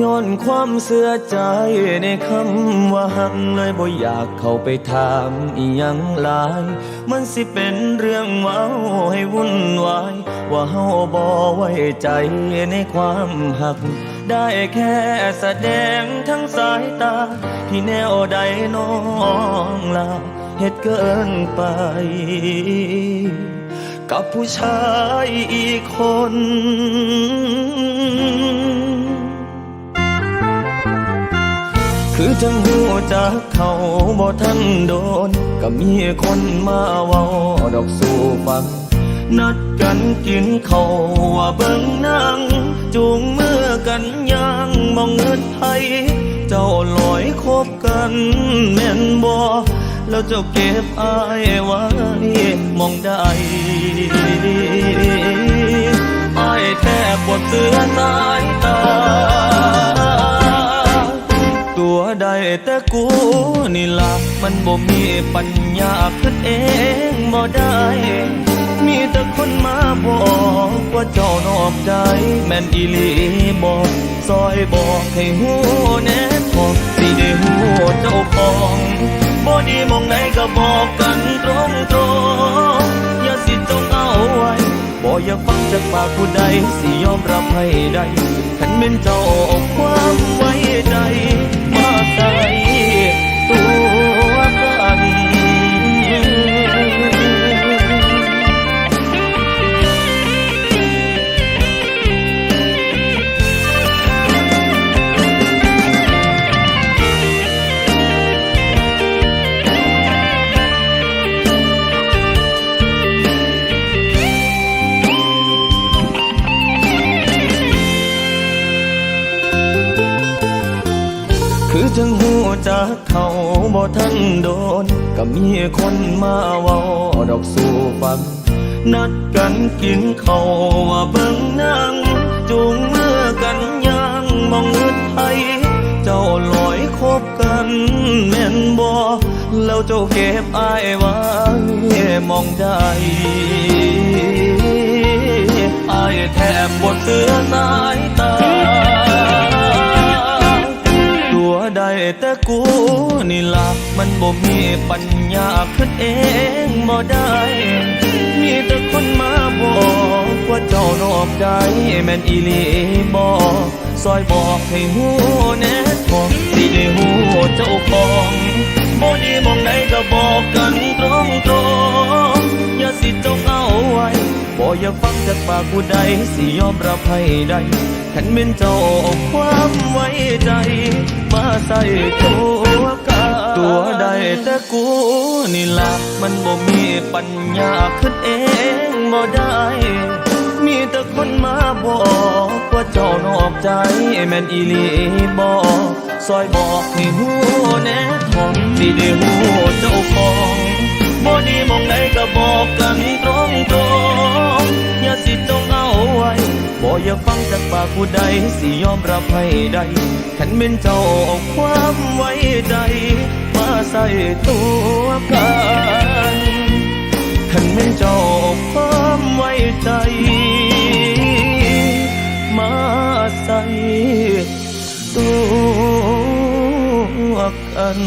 ย้อนความเสื่อใจในคำว่าหักเลยบ่อยากเข้าไปถามอีหยังหลาย มันสิเป็นเรื่องเว้าให้วุ่นวาย ว่าเฮาบ่ไว้ใจในความหัก ได้แค่แสดงทั้งสายตา ที่แนวใดน้องลาเหตุเกินไป กับผู้ชายอีกคน จังหูจากเขาบ่ทันโดน ก็มีคนมาเว้าดอกสู่ฟัง นัดกันกินเขาว่าเบิ่งนังจูงมือกันย่างมองเงิดไทย เจ้าลอยคบกันแม่นบ่แล้วเจ้าเก็บอายไว้มองได้อายแทบปวดเสือสายตา แต่กูนี่ละมันบ่มีปัญญาคิดเองบ่ได้ มีแต่คนมาบอกว่าเจ้านอกใจ แม่นอีหลีบอกซอยบอกให้หูแน่ทองสิได้หูเจ้าของบ่ดีมองไหนก็บอกกันตรงตรงอย่าสิจงเอาไว้บ่อย่าฟังจากปากผู้ใดสิยอมรับให้ได้ขันเป็นเจ้าความไว้ใจ ม คือจังหูจากเขาบ่ทันโดน ก็มีคนมาเว้าดอกสู่ฟัง นัดกันกินเขาว่าเบิ่งนั่งจูงมือกันย่างมองเงิดไทยเจ้าลอยคบกันแม่นบ่แล้วเจ้าเก็บอายไว้มองได้อายแทบปวดเสือสายตา นี่ละมันบ่มีปัญญาคิดเองบ่ได้ มีแต่คนมาบอกว่าเจ้านอกใจแม่นอีหลีบอกซอยบอกให้หูแน่ทองสิได้หูเจ้าของบ่ดีมองไหนก็บอกกันตรงตรง อยากฟังจากปากผู้ใดสิยอมรับให้ได้ขันเป็นเจ้าเอาความไว้ใจ มาใส่ตัวกันตัวใดแต่กูนี่ละมันบ่มีปัญญาคิดเองบ่ได้ มีแต่คนมาบอกว่าเจ้านอกใจแม่นอีลีบอกซอยบอกให้หูแน่ทองสิได้หูเจ้าของบ่ดีมองไหนก็บอกกันตรงากฟังจากปากผู้ใดสิยอมรับให้ได้ขันเป็นเจ้าเอาความไว้ใจ มาใส่ตัวกันขันเป็นเจ้าความไว้ใจ มาใส่ตัวกัน